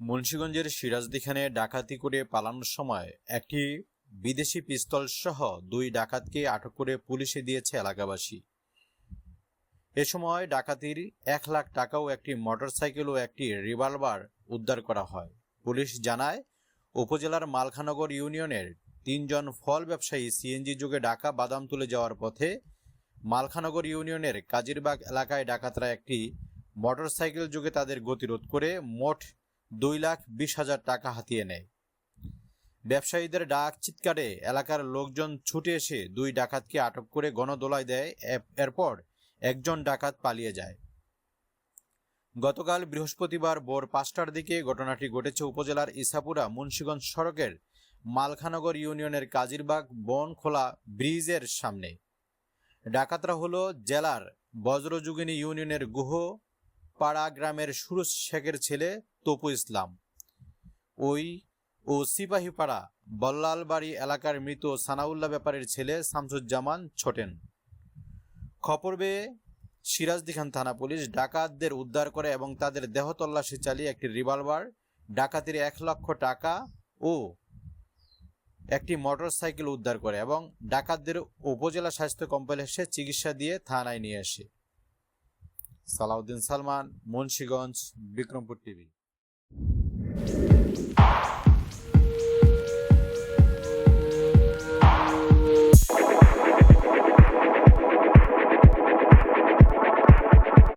মুন্সিগঞ্জের সিরাজদিখানে ডাকাতি করে পালানোর সময় একটি বিদেশি পিস্তল সহ দুই ডাকাতকে আটক করে পুলিশে দিয়েছে এলাকাবাসী। এ সময় ডাকাতির এক লাখ টাকা ও একটি মোটরসাইকেল ও একটি রিভলভার উদ্ধার করা হয়। পুলিশ জানায়, উপজেলার মালখানগর ইউনিয়নের তিনজন ফল ব্যবসায়ী সিএনজি যুগে ডাকা বাদাম তুলে যাওয়ার পথে মালখানগর ইউনিয়নের কাজিরবাগ এলাকায় ডাকাতরা একটি মোটরসাইকেল যুগে তাদের গতিরোধ করে মোট দুই লাখ বিশ হাজার টাকা হাতিয়ে নেয়। ব্যবসায়ীদের ডাক চিৎকারে, এলাকার লোকজন ছুটে এসে দুই ডাকাতকে আটক করে গণদোলায় দেয় এরপর একজন ডাকাত পালিয়ে যায়। গতকাল বৃহস্পতিবার ভোর পাঁচটার দিকে ঘটনাটি ঘটেছে উপজেলার ইসাপুরা মুন্সিগঞ্জ সড়কের মালখানগর ইউনিয়নের কাজিরবাগ বনখোলা ব্রিজের সামনে। ডাকাতরা হলো জেলার বজ্রযুগিনী ইউনিয়নের গুহ পাড়া গ্রামের সুরজ শেখের ছেলে তপু ইসলাম। ওই ও সিপাহীপাড়া বল্লালবাড়ি এলাকার মৃত সানাউল্লাহ ব্যাপারের ছেলে শামসুজ্জামান ছোটেন। খবর পেয়ে সিরাজদিখান থানা পুলিশ ডাকাতদের উদ্ধার করে এবং তাদের দেহ তল্লাশি চালিয়ে একটি রিভলভার, ডাকাতির এক লক্ষ টাকা ও একটি মোটরসাইকেল উদ্ধার করে এবং ডাকাতদের উপজেলা স্বাস্থ্য কমপ্লেক্সে চিকিৎসা দিয়ে থানায় নিয়ে আসে। সালাউদ্দিন সালমান মুন্সীগঞ্জ বিক্রমপুর টিভি।